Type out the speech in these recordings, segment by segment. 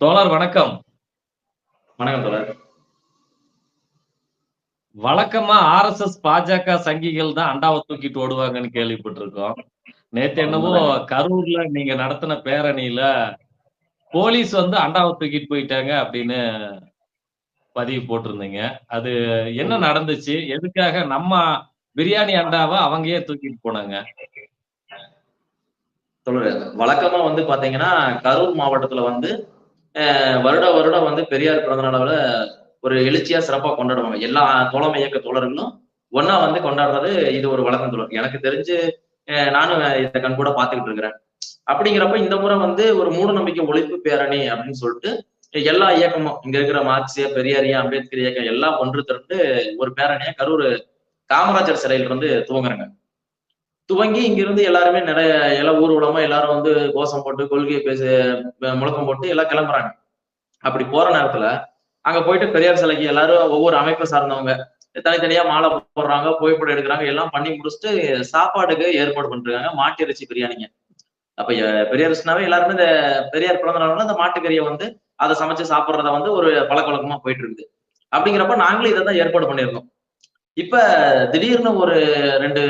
தோழர் வணக்கம். வணக்கம் தோழர். வழக்கமா ஆர்எஸ்எஸ் பாஜக சங்கிகள் தான் அண்டாவை தூக்கிட்டு ஓடுவாங்கன்னு கேள்விப்பட்டிருக்கோம். நேத்து என்னவோ கரூர்ல நீங்க நடத்தின பேரணியில போலீஸ் வந்து அண்டாவை தூக்கிட்டு போயிட்டாங்க அப்படின்னு பதிவு போட்டிருந்தீங்க. அது என்ன நடந்துச்சு? எதுக்காக நம்ம பிரியாணி அண்டாவை அவங்கயே தூக்கிட்டு போனாங்க? தோழர் வழக்கமா வந்து பாத்தீங்கன்னா கரூர் மாவட்டத்துல வந்து வருட வருடம் வந்து பெரியார் பிறந்த நாளாவில் ஒரு எழுச்சியா சிறப்பா கொண்டாடுவாங்க. எல்லா தோழமை இயக்க தோழர்களும் ஒன்னா வந்து கொண்டாடுறது இது ஒரு வழக்கம் தோழர். எனக்கு தெரிஞ்சு நானும் இதை கண் கூட பாத்துக்கிட்டு இருக்கிறேன். அப்படிங்கிறப்ப இந்த முறை வந்து ஒரு மூட நம்பிக்கை ஒழிப்பு பேரணி அப்படின்னு சொல்லிட்டு எல்லா இயக்கமும் இங்க இருக்கிற மார்க்சிய பெரியாரியா அம்பேத்கர் இயக்கம் எல்லாம் ஒன்று திரண்டு ஒரு பேரணியா கரூர் காமராஜர் சிலையில இருந்து துவங்குறாங்க. துவங்கி இங்கிருந்து எல்லாருமே நிறைய எல்லாம் ஊர்வலமா எல்லாரும் வந்து கோஷம் போட்டு கொள்கையை பேச முழக்கம் போட்டு எல்லாம் கிளம்புறாங்க. அப்படி போற நேரத்துல அங்க போயிட்டு பெரியார் சிலைக்கு எல்லாரும் ஒவ்வொரு அமைப்பை சார்ந்தவங்க தனித்தனியா மாலை போடுறாங்க புகைப்படம் எடுக்கிறாங்க எல்லாம் பண்ணி முடிச்சுட்டு சாப்பாடுக்கு ஏற்பாடு பண்றாங்க மாட்டு இறைச்சி பிரியாணிங்க. அப்ப எ- எல்லாருமே இந்த பெரியார் பிறந்த நாள்ல இந்த மாட்டுக்கறியை வந்து அதை சமைச்சு சாப்பிடுறத வந்து ஒரு பழக்க வழக்கமா போயிட்டு இருக்குது. அப்படிங்கிறப்ப நாங்களும் இதை தான் ஏற்பாடு பண்ணியிருந்தோம். இப்ப திடீர்னு ஒரு ரெண்டு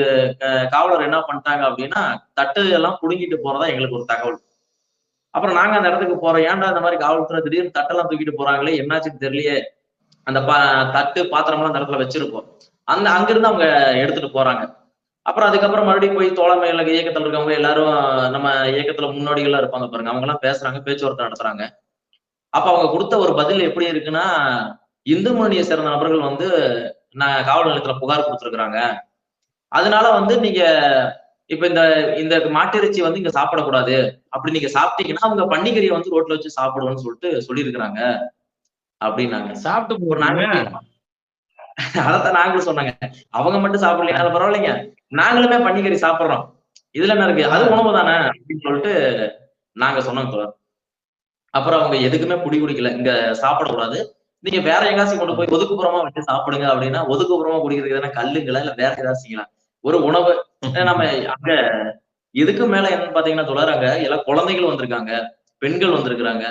காவலர் என்ன பண்ணிட்டாங்க அப்படின்னா தட்டு எல்லாம் புடுங்கிட்டு போறதா எங்களுக்கு ஒரு தகவல். அப்புறம் நாங்க அந்த இடத்துக்கு போறோம். ஏன்டா இந்த மாதிரி காவல்துறை திடீர்னு தட்டெல்லாம் தூக்கிட்டு போறாங்களே? என்னாச்சுன்னு தெரியலையே. அந்த பா தட்டு பாத்திரம்லாம் அந்த இடத்துல வச்சிருப்போம் அந்த அங்கிருந்து அவங்க எடுத்துட்டு போறாங்க. அப்புறம் அதுக்கப்புறம் மறுபடியும் போய் தோழமையில இயக்கத்துல இருக்கவங்க எல்லாரும் நம்ம இயக்கத்துல முன்னோடிகளா இருப்பாங்க பாருங்க. அவங்க எல்லாம் பேசுறாங்க பேச்சுவார்த்தை நடத்துறாங்க. அப்ப அவங்க கொடுத்த ஒரு பதில் எப்படி இருக்குன்னா இந்து மணியை சேர்ந்த நபர்கள் வந்து நான் காவல் நிலையத்துல புகார் கொடுத்துருக்குறாங்க. அதனால வந்து நீங்க இப்ப இந்த இந்த மாட்டிறைச்சி வந்து இங்க சாப்பிடக்கூடாது. அப்படி நீங்க சாப்பிட்டீங்கன்னா அவங்க பன்னிக்கறியை வந்து ரோட்ல வச்சு சாப்பிடுவோம்னு சொல்லிட்டு சொல்லியிருக்கிறாங்க. அப்படின்னாங்க. சாப்பிட்டு போறாங்க அதைத்தான் நாங்களும் சொன்னாங்க. அவங்க மட்டும் சாப்பிடலையா? அது பரவாயில்லைங்க. நாங்களுமே பன்னிக்கறி சாப்பிடுறோம். இதுல என்ன இருக்கு? அது உணவு தானே? அப்படின்னு சொல்லிட்டு நாங்க சொன்னோம் அப்புறம் அவங்க எதுக்குமே குடி குடிக்கல. இங்க சாப்பிடக்கூடாது. நீங்க வேற எங்காச்சும் கொண்டு போய் ஒதுக்குப்புறமா வச்சு சாப்பிடுங்க அப்படின்னா ஒதுக்குப்புறமா குடிக்கிறதுக்கு எதனா கல்லுங்களா இல்ல வேற ஏதாவது செய்யலாம். ஒரு உணவு நம்ம அங்க இதுக்கு மேல என்னன்னு பாத்தீங்கன்னா தொடர் அங்க எல்லாம் குழந்தைகள் வந்திருக்காங்க பெண்கள் வந்திருக்கிறாங்க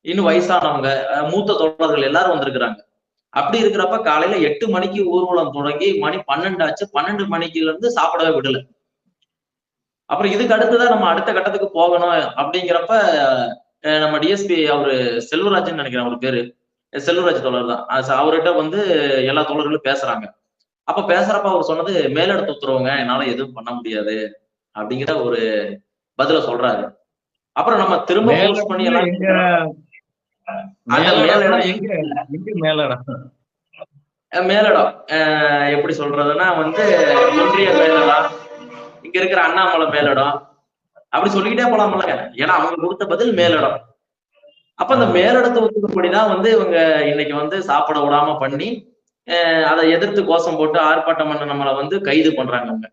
இன்னும் வயசானவங்க மூத்த தோழர்கள் எல்லாரும் வந்திருக்கிறாங்க. அப்படி இருக்கிறப்ப காலையில எட்டு மணிக்கு ஊர்வலம் தொடங்கி மணி பன்னெண்டு ஆச்சு பன்னெண்டு மணிக்குல இருந்து சாப்பிடவே விடல. அப்புறம் இதுக்கு அடுத்துதான் நம்ம அடுத்த கட்டத்துக்கு போகணும் அப்படிங்கிறப்ப அஹ் நம்ம டிஎஸ்பி அவரு செல்வராஜன் நினைக்கிறேன் அவர் பேரு. செல்வராஜ் தோழர் தான். அவர்கிட்ட வந்து எல்லா தோழர்களும் பேசுறாங்க. அப்ப பேசுறப்ப அவர் சொன்னது மேலிடத்து உத்தரவுங்க என்னால எதுவும் பண்ண முடியாது. அப்படிங்கிற ஒரு பதில சொல்றாரு. அப்புறம் நம்ம திரும்ப போஸ்ட் பண்ணி மேலிடம் எப்படி சொல்றதுன்னா வந்து ஒன்றிய மேலிடம். இங்க இருக்கிற அண்ணாமலை மேலிடம். அப்படி சொல்லிக்கிட்டே போலாம்லங்க. ஏன்னா அவங்க கொடுத்த பதில் மேலிடம். அப்ப அந்த மேலிடத்தை ஒத்துக்கப்படிதான் வந்து இவங்க இன்னைக்கு வந்து சாப்பிட விடாம பண்ணி அதை எதிர்த்து கோஷம் போட்டு ஆர்ப்பாட்டம் பண்ண நம்மளை வந்து கைது பண்றாங்க அவங்க.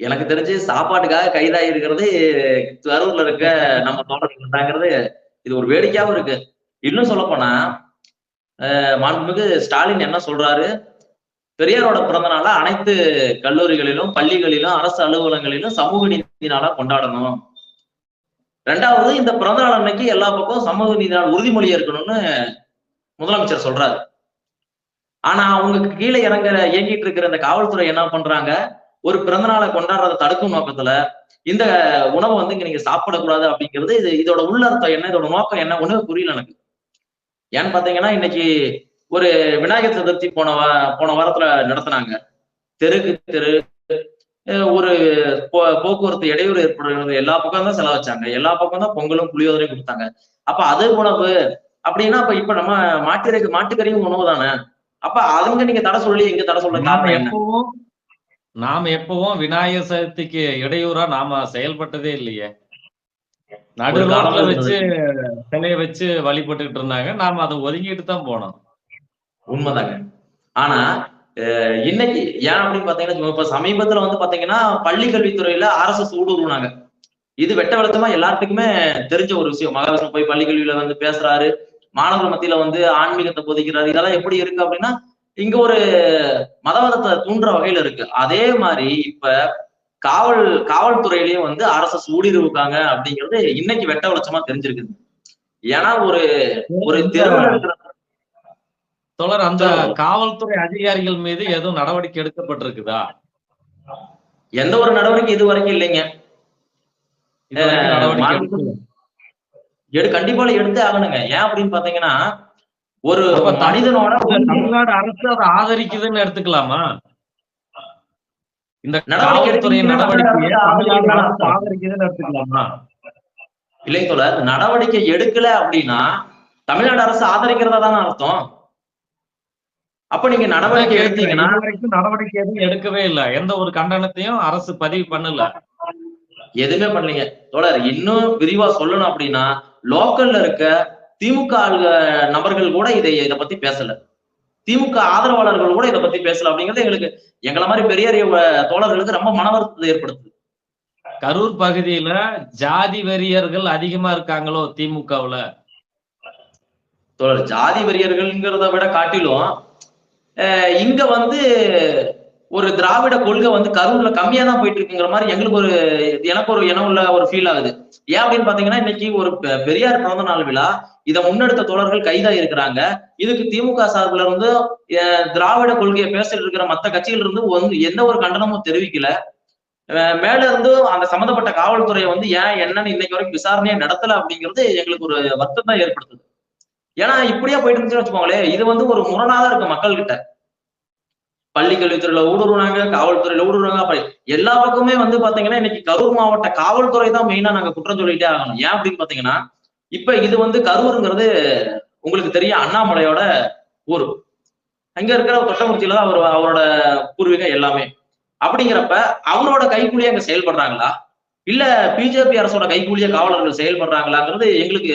எனக்கு தெரிஞ்சு சாப்பாட்டுக்காக கைதாகி இருக்கிறது கரூர்ல இருக்க நம்ம தோழர்கள் தாங்கிறது இது ஒரு வேடிக்கையாவும் இருக்கு. இன்னும் சொல்ல போனா மாண்புமிகு ஸ்டாலின் என்ன சொல்றாரு? பெரியாரோட பிறந்த நாளை அனைத்து கல்லூரிகளிலும் பள்ளிகளிலும் அரசு அலுவலகங்களிலும் சமூக நீதி நாளா கொண்டாடணும். ரெண்டாவது இந்த பிறந்த நாள் அன்னைக்கு எல்லா பக்கம் சமூக நீதி நாள் உறுதிமொழி இருக்கணும்னு முதலமைச்சர் சொல்றாரு. ஆனா அவங்க கீழே இறங்குற இயங்கிட்டு இருக்கிற இந்த காவல்துறை என்ன பண்றாங்க? ஒரு பிறந்த நாளை கொண்டாடுறதை தடுக்கும் நோக்கத்துல இந்த உணவை வந்து இங்க நீங்க சாப்பிடக்கூடாது அப்படிங்கிறது இது இதோட உள்ளர்த்தம் என்ன இதோட நோக்கம் என்ன ஒண்ணு புரியல எனக்கு. ஏன்னு பாத்தீங்கன்னா இன்னைக்கு ஒரு விநாயகர் சதுர்த்தி போன போன வாரத்துல நடத்தினாங்க. தெருக்கு தெரு ஒரு போக்குவரத்து இடையூறு ஏற்படுகிறது. எல்லா பக்கம் தான் செலவச்சாங்க எல்லா பக்கம் தான் பொங்கலும் புளியோதரையும் கொடுத்தாங்க. அப்ப அது உணவு அப்படின்னா அப்ப இப்ப நம்ம மாட்டிறைக்கு மாட்டுக்கறியும் உணவு தானே? அப்ப அதுங்க நீங்க தடை சொல்லி எங்க தடை சொல்ல எப்பவும் நாம எப்பவும் விநாயகர் சதுர்த்திக்கு இடையூறா நாம செயல்பட்டதே இல்லையே. நடு ரோட்ல வச்சு. சிலைய வச்சு வழிபட்டுக்கிட்டு இருந்தாங்க. நாம அதை ஒதுங்கிட்டு தான் போனோம். உண்மைதாங்க. ஆனா இன்னைக்கு ஏன் அப்படின்னு பாத்தீங்கன்னா இப்ப சமீபத்துல வந்து பாத்தீங்கன்னா பள்ளி கல்வித்துறையில ஆர்எஸ்எஸ் ஊடுருவினாங்க இது வெட்ட வெளுத்தமா எல்லாத்துக்குமே தெரிஞ்ச ஒரு விஷயம். மகாவிஷ்ணு போய் பள்ளி கல்வியில வந்து பேசுறாரு. மாணவர் மத்தியில வந்து ஆன்மீகத்தை போதிக்கிறாரு. இதெல்லாம் எப்படி இருக்கு அப்படின்னா இங்க ஒரு மதவாதத்தை தூண்டுற வகையில இருக்கு. அதே மாதிரி இப்ப காவல் காவல்துறையிலயும் வந்து ஆர்எஸ்எஸ் ஊடுருவுக்காங்க அப்படிங்கிறது இன்னைக்கு வெட்ட வெளிச்சமா தெரிஞ்சிருக்குது. ஏன்னா ஒரு ஒரு தெருவுல இருக்கிற தொடர் அந்த. காவல்துறை அதிகாரிகள் மீது எதுவும் நடவடிக்கை எடுக்கப்பட்டிருக்குதா? எந்த ஒரு நடவடிக்கை இது வரைக்கும் இல்லைங்க. நடவடிக்கை. எடு கண்டிப்பா எடுத்தே ஆகணுங்க. ஏன் அப்படின்னு பாத்தீங்கன்னா ஒரு மனிதனோட தமிழ்நாடு அரசு அதை ஆதரிக்குதுன்னு எடுத்துக்கலாமா? இந்த நடவடிக்கை காவல்துறை நடவடிக்கையை தமிழ்நாடு அரசு ஆதரிக்குதுன்னு எடுத்துக்கலாமா? இல்லை தோழர் நடவடிக்கை எடுக்கல அப்படின்னா தமிழ்நாடு அரசு ஆதரிக்கிறதா தானே அர்த்தம்? அப்ப நீங்க நடவடிக்கை எடுத்தீங்கன்னா நடவடிக்கை எதுவும் எடுக்கவே இல்ல. எந்த ஒரு கண்டனத்தையும் அரசு பதிவு பண்ணல. எதுவுமே பண்ணலீங்க. தோழர் இன்னும் விரிவா சொல்லணும் அப்படின்னா லோக்கல்ல இருக்க திமுக நபர்கள் கூட இதை இதை பத்தி பேசல. திமுக ஆதரவாளர்கள் கூட இதை பத்தி பேசல அப்படிங்கிறது எங்களுக்கு எங்களை மாதிரி பெரிய தோழர்களுக்கு ரொம்ப மன வருத்தத்தை ஏற்படுத்துது. கரூர் பகுதியில ஜாதி வெறியர்கள் அதிகமா இருக்காங்களோ திமுகவுல? தோழர் ஜாதி வெறியர்கள்ங்கிறத விட காட்டிலும் இங்க வந்து ஒரு திராவிட கொள்கை வந்து கரூர்ல கம்மியா தான் போயிட்டு இருக்குங்கிற மாதிரி எங்களுக்கு ஒரு எனக்கு ஒரு இனம் உள்ள ஒரு ஃபீல் ஆகுது. ஏன் அப்படின்னு பாத்தீங்கன்னா இன்னைக்கு ஒரு பெ- பெரியார் பிறந்த நாள் விழா. இதை முன்னெடுத்த தோழர்கள் கைதா இருக்கிறாங்க. இதுக்கு திமுக சார்பில் இருந்து திராவிட கொள்கையை பேசிட்டு இருக்கிற மத்த கட்சிகள் இருந்து ஒன்று- எந்த ஒரு கண்டனமும் தெரிவிக்கல. மேல இருந்து அந்த சம்பந்தப்பட்ட காவல்துறையை வந்து ஏன் என்னன்னு இன்னைக்கு வரைக்கும் விசாரணையை நடத்தல அப்படிங்கிறது எங்களுக்கு ஒரு வருத்தம் தான் ஏற்படுத்துது. ஏன்னா இப்படியே போயிட்டு இருந்துச்சுன்னு வச்சுக்கோங்களேன் இது வந்து ஒரு முரணாதான் இருக்கு மக்கள் கிட்ட பள்ளி கல்வித்துறையில ஊடுருவாங்க காவல்துறையில ஊடுருவாங்க அப்படி. எல்லா பக்கமே வந்து பாத்தீங்கன்னா இன்னைக்கு கரூர் மாவட்ட காவல்துறை தான் மெயினா நாங்க குற்றம் சொல்லிட்டே ஆகணும். ஏன் அப்படின்னு பாத்தீங்கன்னா இப்ப இது வந்து கரூருங்கிறது உங்களுக்கு தெரியும் அண்ணாமலையோட ஊர். அங்க இருக்கிற தொட்டமுச்சியில தான் அவர் அவரோட பூர்வீகம் எல்லாமே. அப்படிங்கிறப்ப அவரோட கைக்கூலியே அங்க செயல்படுறாங்களா? இல்ல பிஜேபி அரசோட கைக்கூலிய காவலர்கள் செயல்படுறாங்களாங்கிறது எங்களுக்கு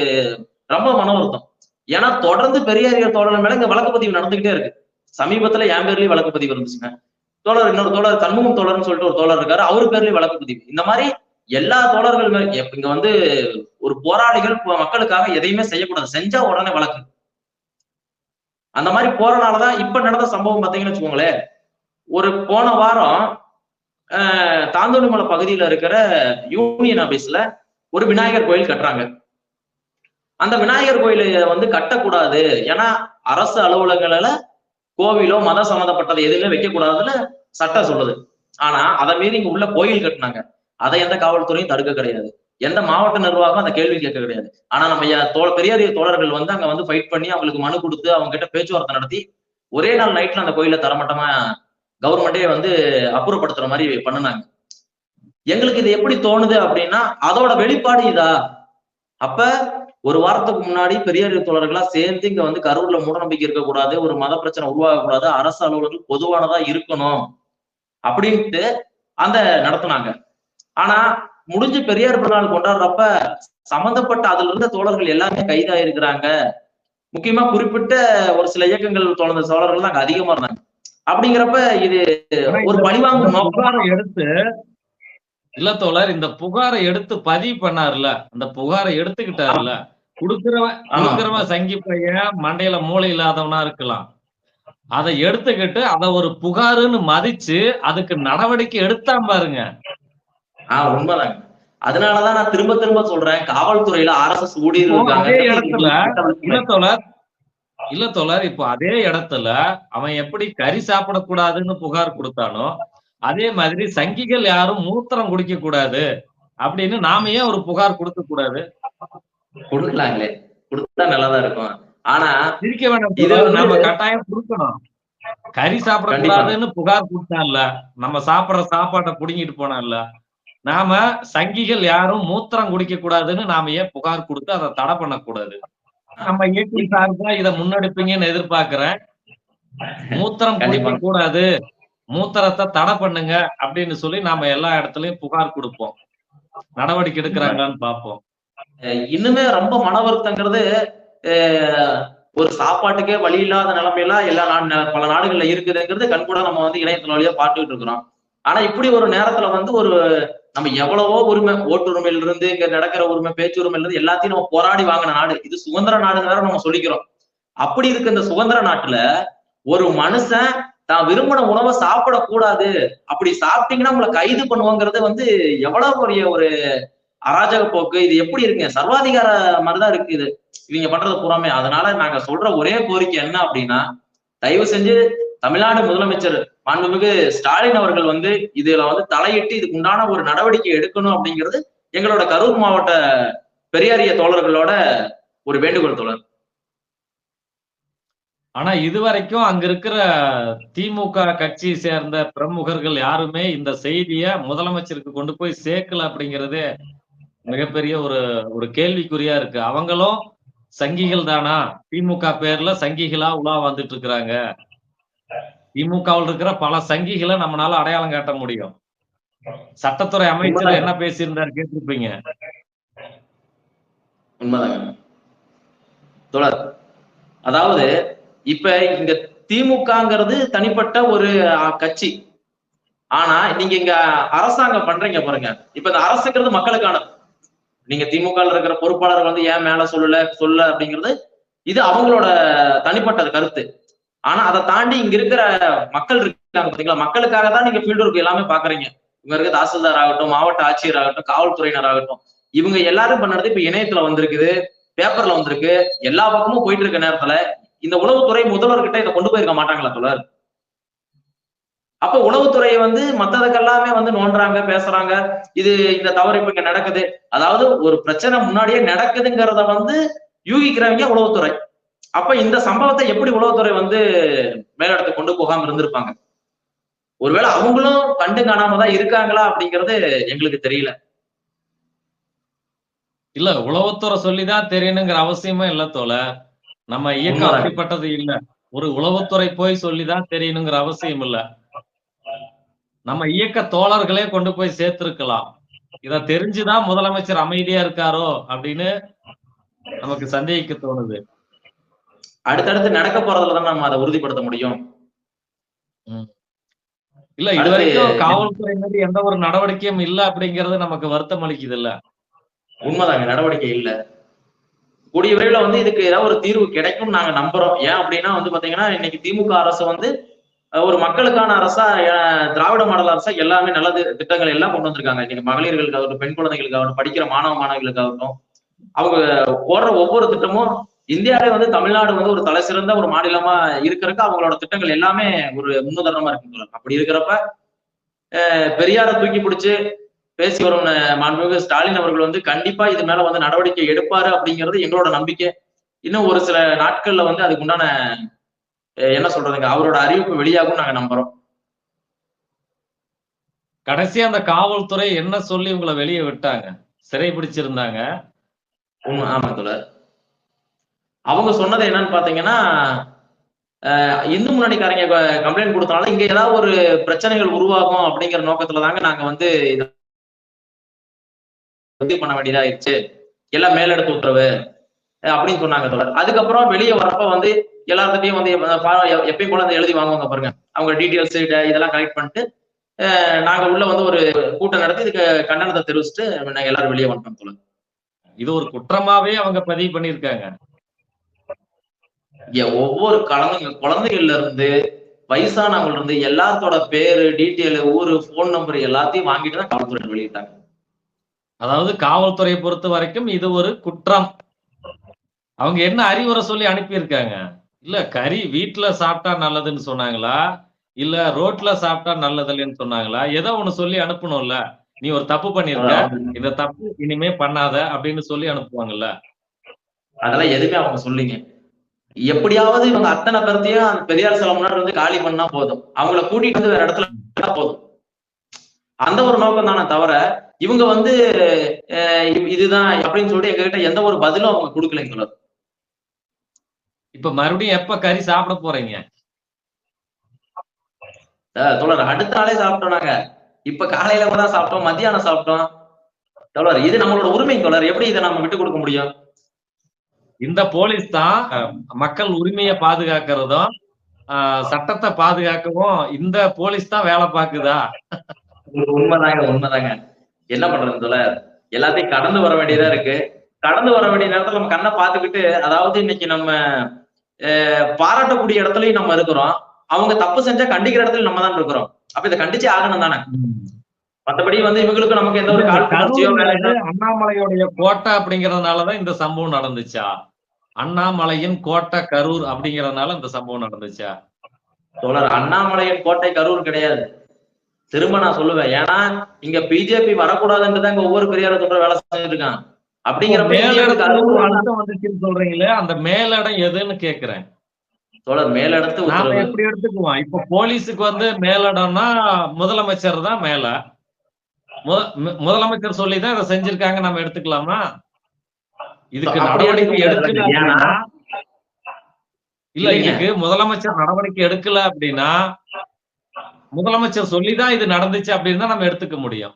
ரொம்ப மன வருத்தம் ஏன்னா தொடர்ந்து பெரியாரிய தோழர் மேல இங்க வழக்கு பதிவு நடந்துகிட்டே இருக்கு. சமீபத்துல என் பேர்லயும் வழக்கு பதிவு இருந்துச்சுங்க. தோழர் இன்னொரு தோழர் கண்முகம் தோழர்னு சொல்லிட்டு ஒரு தோழர் இருக்காரு. அவர் பேர்லயும் வழக்கு பதிவு. இந்த மாதிரி எல்லா தோழர்கள் இங்க வந்து ஒரு போராளிகள் மக்களுக்காக எதையுமே செய்யக்கூடாது. செஞ்சா உடனே வழக்கு. அந்த மாதிரி போறனாலதான் இப்ப நடந்த சம்பவம் பாத்தீங்கன்னு வச்சுக்கோங்களேன். ஒரு போன வாரம் தாந்தோணிமலை பகுதியில இருக்கிற யூனியன் ஆபீஸ்ல ஒரு விநாயகர் கோயில் கட்டுறாங்க. அந்த விநாயகர் கோயிலை வந்து கட்டக்கூடாது. ஏன்னா அரசு அலுவலகங்கள்ல கோவிலோ மத சம்மந்தப்பட்டது எதுவுமே வைக்கக்கூடாதுன்னு சட்டம் சொல்லுது. ஆனா அதை மீறி இங்க உள்ள கோயில் கட்டினாங்க. அதை எந்த காவல்துறையும் தடுக்க கிடையாது. எந்த மாவட்ட நிர்வாகம் அந்த கேள்வி கேட்க கிடையாது. ஆனா நம்ம ய- தோழ பெரியாரிய தோழர்கள் வந்து அங்க வந்து ஃபைட் பண்ணி அவங்களுக்கு மனு கொடுத்து அவங்க கிட்ட பேச்சுவார்த்தை நடத்தி ஒரே நாள் நைட்ல அந்த கோயிலை தரமட்டமா கவர்மெண்டே வந்து அப்புறப்படுத்துற மாதிரி பண்ணுனாங்க. எங்களுக்கு இது எப்படி தோணுது அப்படின்னா அதோட வெளிப்பாடு இதா? அப்ப ஒரு வாரத்துக்கு முன்னாடி பெரியார் தோழர்களா சேர்ந்து இங்க வந்து கரூர்ல மூடநம்பிக்கை இருக்கக்கூடாது ஒரு மத பிரச்சனை உருவாகக்கூடாது அரசு அலுவலர்கள் பொதுவானதா இருக்கணும் அப்படின்ட்டு அந்த நடத்துனாங்க. ஆனா முடிஞ்சு பெரியார் பிறநாள் கொண்டாடுறப்ப சம்பந்தப்பட்ட அதுல இருந்த தோழர்கள் எல்லாமே கைதா இருக்கிறாங்க முக்கியமா குறிப்பிட்ட ஒரு சில இயக்கங்கள் தொடர்ந்த தோழர்கள் தான் அங்க அதிகமா இருந்தாங்க. அப்படிங்கிறப்ப இது ஒரு பழிவாங்கும் நோக்கம் எடுத்து இல்ல தோழர் இந்த புகாரை எடுத்து பதிவு பண்ணாருல அந்த புகாரை எடுத்துக்கிட்டாருல குடுக்கிறவன். குடுக்கிறவன் சங்கி பையன் மண்டையில மூளை இல்லாதவனா இருக்கலாம். அதை எடுத்துக்கிட்டு அத ஒரு புகாருன்னு மதிச்சு அதுக்கு நடவடிக்கை எடுத்தான் பாருங்க. ஆஹ் உண்மைதாங்க அதனாலதான் நான் திரும்ப திரும்ப சொல்றேன் காவல்துறையில ஆர்எஸ்எஸ் ஊழியர்கள் இப்போ இருக்காங்க. அதே இடத்துல இல்ல தோழர் இல்ல தோழர் இப்போ அதே இடத்துல அவன் எப்படி கறி சாப்பிடக்கூடாதுன்னு புகார் கொடுத்தானோ அதே மாதிரி சங்கிகள் யாரும் மூத்திரம் குடிக்க கூடாது அப்படின்னு நாம ஏன் ஒரு புகார் கொடுக்க கூடாது கொடுக்கலாங்களே. கொடுத்தா நல்லாதான் இருக்கும். ஆனா சிரிக்க வேண்டாம் இது தோழர். வந்து- நாம கட்டாயம் கொடுக்கணும். கறி சாப்பிடக்கூடாதுன்னு புகார் கொடுத்தான்ல. நம்ம சாப்பிடுற சாப்பாட்டை புடுங்கிட்டு போனான்ல. நாம சங்கிகள் யாரும் மூத்திரம் குடிக்க கூடாதுன்னு நாம ஏன் புகார் கொடுத்து அதை தடை பண்ணக்கூடாது? நம்ம இயற்கை சார்பா இதை முன்னெடுப்பீங்கன்னு எதிர்பார்க்கிறேன். மூத்திரம். குடிக்க கூடாது மூத்திரத்தை தடை பண்ணுங்க அப்படின்னு சொல்லி நாம எல்லா இடத்துலயும் புகார் கொடுப்போம். நடவடிக்கை எடுக்கிறாங்களான்னு பார்ப்போம். அஹ் இன்னுமே ரொம்ப மன வருத்தங்கிறது ஒரு சாப்பாட்டுக்கே வழி இல்லாத நிலைமையெல்லாம் எல்லா நாடு பல நாடுகள்ல இருக்குதுங்கிறது கண்கூட நம்ம வந்து இணையத்தின் வழியா பார்த்துக்கிட்டு இருக்கிறோம். ஆனா இப்படி ஒரு நேரத்துல வந்து ஒரு நம்ம எவ்வளவோ உரிமை ஓட்டுரிமையில இருந்து இங்க நடக்கிற உரிமை பேச்சுரிமையில இருந்து எல்லாத்தையும் நம்ம போராடி வாங்கின நாடு. இது சுதந்திர நாடுன்னு வேற நம்ம சொல்லிக்கிறோம். அப்படி இருக்க இந்த சுதந்திர நாட்டுல ஒரு மனுஷன் தான் விரும்பின உணவை சாப்பிடக்கூடாது. அப்படி சாப்பிட்டீங்கன்னா உங்களை கைது பண்ணுவோங்கிறது வந்து எவ்வளவு பெரிய ஒரு அராஜக போக்கு இது எப்படி இருக்குங்க? சர்வாதிகார மாதிரிதான் இருக்கு இது. இவங்க பண்றது புறமே. அதனால நாங்க சொல்ற ஒரே கோரிக்கை என்ன அப்படின்னா தயவு செஞ்சு தமிழ்நாடு முதலமைச்சர் மாண்புமிகு ஸ்டாலின் அவர்கள் வந்து இதுல வந்து தலையிட்டு இதுக்கு உண்டான ஒரு நடவடிக்கை எடுக்கணும் அப்படிங்கிறது எங்களோட கரூர் மாவட்ட பெரியாரிய தோழர்களோட ஒரு வேண்டுகோள் தோழர் ஆனா இதுவரைக்கும் அங்க இருக்கிற திமுக கட்சி சேர்ந்த பிரமுகர்கள் யாருமே இந்த செய்திய முதலமைச்சருக்கு கொண்டு போய் சேர்க்கல அப்படிங்கறது மிகப்பெரிய ஒரு ஒரு கேள்விக்குறியா இருக்கு. அவங்களும் சங்கிகள் தானா? திமுக பேர்ல சங்கிகளா உலா வந்துட்டு இருக்கிறாங்க. திமுகவில் இருக்கிற பல சங்கிகளை நம்மளால அடையாளம் காட்ட முடியும். சட்டத்துறை அமைச்சர் என்ன பேசியிருந்தாரு கேட்டிருப்பீங்க? உண்மைதாங்க தோழர் அதாவது இப்ப இங்க திமுகங்கிறது தனிப்பட்ட ஒரு கட்சி. ஆனா நீங்க இங்க அரசாங்கம் பண்றீங்க பாருங்க. இப்ப இந்த அரசுங்கிறது மக்களுக்கானது. நீங்க திமுக இருக்கிற பொறுப்பாளர் வந்து ஏன் மேல சொல்லல சொல்ல அப்படிங்கிறது இது அவங்களோட தனிப்பட்ட கருத்து. ஆனா அதை தாண்டி இங்க இருக்கிற மக்கள் இருக்காங்க பாத்தீங்களா? மக்களுக்காக தான் நீங்க ஃபீல்டு ஒர்க் எல்லாமே பாக்குறீங்க. இங்க இருக்க தாசில்தார் ஆகட்டும் மாவட்ட ஆட்சியர் ஆகட்டும் காவல்துறையினர் ஆகட்டும் இவங்க எல்லாரும் பண்ணுறது இப்ப இணையத்துல வந்திருக்குது பேப்பர்ல வந்திருக்கு எல்லா பக்கமும் போயிட்டு இருக்க நேரத்துல இந்த உளவுத்துறை முதல்வர்கிட்ட இதை கொண்டு போயிருக்க மாட்டாங்களா தொடர் அப்ப உளவுத்துறை வந்து மத்ததுக்கு எல்லாமே வந்து நோண்டுறாங்க பேசுறாங்க. இது இந்த தவறு இப்ப இங்க நடக்குது. அதாவது ஒரு பிரச்சனை முன்னாடியே நடக்குதுங்கிறத வந்து யூகிக்கிறவங்க உளவுத்துறை. அப்ப இந்த சம்பவத்தை எப்படி உளவுத்துறை வந்து மேலிடத்துக்கு கொண்டு போகாம இருந்திருப்பாங்க? ஒருவேளை அவங்களும் கண்டு காணாம தான் இருக்காங்களா அப்படிங்கிறது எங்களுக்கு தெரியல. இல்ல உளவுத்துறை சொல்லிதான் தெரியணுங்கிற அவசியமே இல்ல தோல நம்ம இயக்கம். அப்படிப்பட்டது இல்ல. ஒரு உளவுத்துறை போய் சொல்லிதான் தெரியணுங்கிற அவசியம் இல்ல. நம்ம இயக்க தோழர்களே கொண்டு போய் சேர்த்திருக்கலாம். இத தெரிஞ்சுதான் முதலமைச்சர் அமைதியா இருக்காரோ அப்படின்னு நமக்கு சந்தேகிக்க தோணுது. அடுத்தடுத்து நடக்க போறதுல தான் நம்ம அதை உறுதிப்படுத்த முடியும். இல்ல இது வரைக்கும் காவல்துறை மீது எந்த ஒரு நடவடிக்கையும் இல்ல அப்படிங்கறது நமக்கு வருத்தம் அளிக்குது இல்ல உண்மைதாங்க நடவடிக்கை இல்ல. கூடிய விரைவில் வந்து இதுக்கு ஏதாவது ஒரு தீர்வு கிடைக்கும் நாங்க நம்புறோம். ஏன் அப்படின்னா வந்து பாத்தீங்கன்னா இன்னைக்கு திமுக அரசு வந்து ஒரு மக்களுக்கான அரசா திராவிட மாடல் அரசா எல்லாமே நல்லது திட்டங்கள் எல்லாம் கொண்டு வந்திருக்காங்க. இன்னைக்கு மகளிர்களுக்காகட்டும் பெண் குழந்தைகளுக்காகட்டும் படிக்கிற மாணவ மாணவிகளுக்காகட்டும் அவங்க போடுற ஒவ்வொரு திட்டமும் இந்தியாவிலே வந்து தமிழ்நாடு வந்து ஒரு தலை சிறந்த ஒரு மாநிலமா இருக்கிறதுக்கு அவங்களோட திட்டங்கள் எல்லாமே ஒரு முன்னுதாரணமா இருக்குங்க அப்படி இருக்கிறப்ப பெரியார பெரியாரை தூக்கி பிடிச்சு பேசி வரும் மாண்புமிகு ஸ்டாலின் அவர்கள் வந்து கண்டிப்பா இது மேல வந்து நடவடிக்கை எடுப்பாரு அப்படிங்கிறது எங்களோட நம்பிக்கை. இன்னும் ஒரு சில நாட்கள்ல வந்து அதுக்கு உண்டான என்ன சொல்றதுங்க? அவரோட அறிவிப்பு வெளியாகும் நாங்க நம்புறோம். கடைசியா அந்த காவல்துறை என்ன சொல்லி உங்களை வெளியே விட்டாங்க? சிறை பிடிச்சிருந்தாங்க. ஆமா தோழர். அவங்க சொன்னது என்னன்னு பாத்தீங்கன்னா இந்து முன்னணிக்காரங்க கம்ப்ளைண்ட் கொடுத்தனால இங்க ஏதாவது ஒரு பிரச்சனைகள் உருவாகும் அப்படிங்கிற நோக்கத்துல தாங்க நாங்க வந்து இதை பண்ண வேண்டியதாயிருச்சு எல்லாம் மேலெடுத்து உத்தரவு. அப்படின்னு சொன்னாங்க தோழர். அதுக்கப்புறம் வெளியே வரப்ப வந்து எல்லாத்துட்டையும் வந்து எப்பயும் போல வந்து எழுதி வாங்குவாங்க பாருங்க. அவங்க டீட்டெயில்ஸ் இதெல்லாம் கலெக்ட் பண்ணிட்டு நாங்க உள்ள வந்து ஒரு கூட்டம் நடத்தி இதுக்கு கண்டனத்தை தெரிவிச்சுட்டு நாங்க எல்லாரும் வெளியே வந்துட்டோம் தோழர். இது ஒரு குற்றமாவே அவங்க பதிவு பண்ணிருக்காங்க இங்க ஒவ்வொரு குழந்தைங்க குழந்தைகள்ல இருந்து வயசானவங்கள்ல இருந்து எல்லாத்தோட பேரு டீட்டெயில் ஊரு போன் நம்பர் எல்லாத்தையும் வாங்கிட்டு தான் காவல்துறை வெளியிட்டாங்க. அதாவது காவல்துறையை பொறுத்த வரைக்கும் இது ஒரு குற்றம். அவங்க என்ன அறிவுரை சொல்லி அனுப்பியிருக்காங்க? இல்ல கறி வீட்டுல சாப்பிட்டா நல்லதுன்னு சொன்னாங்களா? இல்ல ரோட்ல சாப்பிட்டா நல்லதில்லைன்னு சொன்னாங்களா? ஏதோ ஒண்ணு சொல்லி அனுப்பணும்ல. நீ ஒரு தப்பு பண்ணிருக்க. இந்த தப்பு இனிமே பண்ணாத அப்படின்னு சொல்லி அனுப்புவாங்கல்ல. அதெல்லாம் எதுவுமே அவங்க சொல்லிங்க. எப்படியாவது இவங்க அத்தனை பேர்த்தையும் அந்த பெரியார் சிலை முன்னாடி வந்து காலி பண்ணா போதும். அவங்கள கூட்டிட்டு வந்து வேற இடத்துல போதும். அந்த ஒரு நோக்கம் தானே தவிர இவங்க வந்து இதுதான் அப்படின்னு சொல்லிட்டு எங்ககிட்ட எந்த ஒரு பதிலும் அவங்க கொடுக்கலைங்க இப்ப மறுபடியும் எப்ப கறி சாப்பிட போறீங்க? தோழர் அடுத்த நாளே சாப்பிட்டோம் நாங்க. இப்ப காலையில கூட சாப்பிட்டோம்? மத்தியானம் சாப்பிட்டோம். தோழர் இது நம்மளோட உரிமை தோழர். எப்படி இதை நம்ம விட்டு கொடுக்க முடியும்? இந்த போலீஸ் தான் மக்கள் உரிமையை பாதுகாக்கிறதும் சட்டத்தை பாதுகாக்கவும் இந்த போலீஸ் தான் வேலை பாக்குதா உண்மைதாங்க உண்மைதாங்க. என்ன பண்றது தோழர்? எல்லாத்தையும் கடந்து வர வேண்டியதா இருக்கு. கடந்து வர வேண்டிய நேரத்துல நம்ம கண்ணை பார்த்துக்கிட்டு அதாவது இன்னைக்கு நம்ம பாராட்டக்கூடிய இடத்துலயும் நம்ம இருக்கிறோம். அவங்க தப்பு செஞ்சா கண்டிக்கிற இடத்துல நம்ம தான் இருக்கிறோம். அப்ப இதை கண்டிச்சே ஆகணும் தானே? மத்தபடி வந்து இவங்களுக்கு நமக்கு எந்த ஒரு அண்ணாமலையோடைய கோட்டை அப்படிங்கறதுனாலதான் இந்த சம்பவம் நடந்துச்சா? அண்ணாமலையின் கோட்டை கரூர் அப்படிங்கறதுனால இந்த சம்பவம் நடந்துச்சா? தோழர் அண்ணாமலையின் கோட்டை கரூர் கிடையாது. திரும்ப நான் சொல்லுவேன். ஏன்னா இங்க பிஜேபி வரக்கூடாதுன்றதான் இங்க ஒவ்வொரு பெரியார சொல்ற வேலை செஞ்சுட்டு இருக்கான் அப்படிங்கிறப்ப சொல்றீங்களே அந்த மேலிடம் எதுன்னு கேக்குறேன். தோழர் மேலெடுத்து நாம எப்படி எடுத்துக்குவோம்? இப்ப போலீஸுக்கு வந்து மேலிடம்னா முதலமைச்சர் தான் மேல. முதலமைச்சர் சொல்லிதான் இதை செஞ்சிருக்காங்க நம்ம எடுத்துக்கலாமா? இதுக்கு நடவடிக்கை எடுக்க எடுக்கல இல்ல. இதுக்கு முதலமைச்சர் நடவடிக்கை எடுக்கல அப்படின்னா முதலமைச்சர் சொல்லிதான் இது நடந்துச்சு அப்படின்னு தான் நம்ம எடுத்துக்க முடியும்.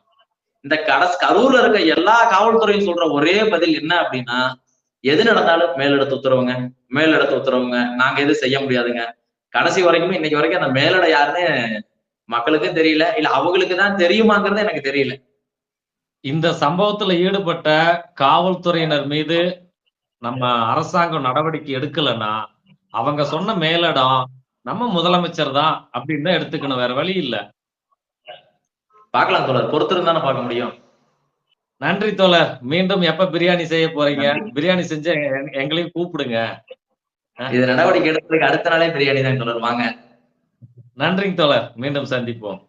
இந்த கரஸ் கரூர்ல இருக்க எல்லா காவல்துறையும் சொல்ற ஒரே பதில் என்ன அப்படின்னா எது நடந்தாலும் மேலிடத்து உத்தரவுங்க. மேலிடத்து உத்தரவுங்க. நாங்க எதுவும் செய்ய முடியாதுங்க. கடைசி வரைக்குமே இன்னைக்கு வரைக்கும் அந்த மேலிட யாருன்னு மக்களுக்கும் தெரியல இல்ல அவங்களுக்கு தான் தெரியுமாங்கிறது எனக்கு தெரியல. இந்த சம்பவத்துல ஈடுபட்ட காவல்துறையினர் மீது நம்ம அரசாங்கம் நடவடிக்கை எடுக்கலன்னா அவங்க சொன்ன மேலிடம் நம்ம முதலமைச்சர் தான் அப்படின்னு தான் எடுத்துக்கணும். வேற வழி இல்லை. பார்க்கலாம் தோழர். பொறுத்திருந்தானே பார்க்க முடியும். நன்றி தோழர். மீண்டும் எப்ப பிரியாணி செய்ய போறீங்க. பிரியாணி செஞ்சு எங்களையும் கூப்பிடுங்க. இது நடவடிக்கை எடுக்கிறதுக்கு அடுத்த நாளே பிரியாணி தான் தோழர். வாங்க. நன்றிங்க தோழர். மீண்டும் சந்திப்போம்.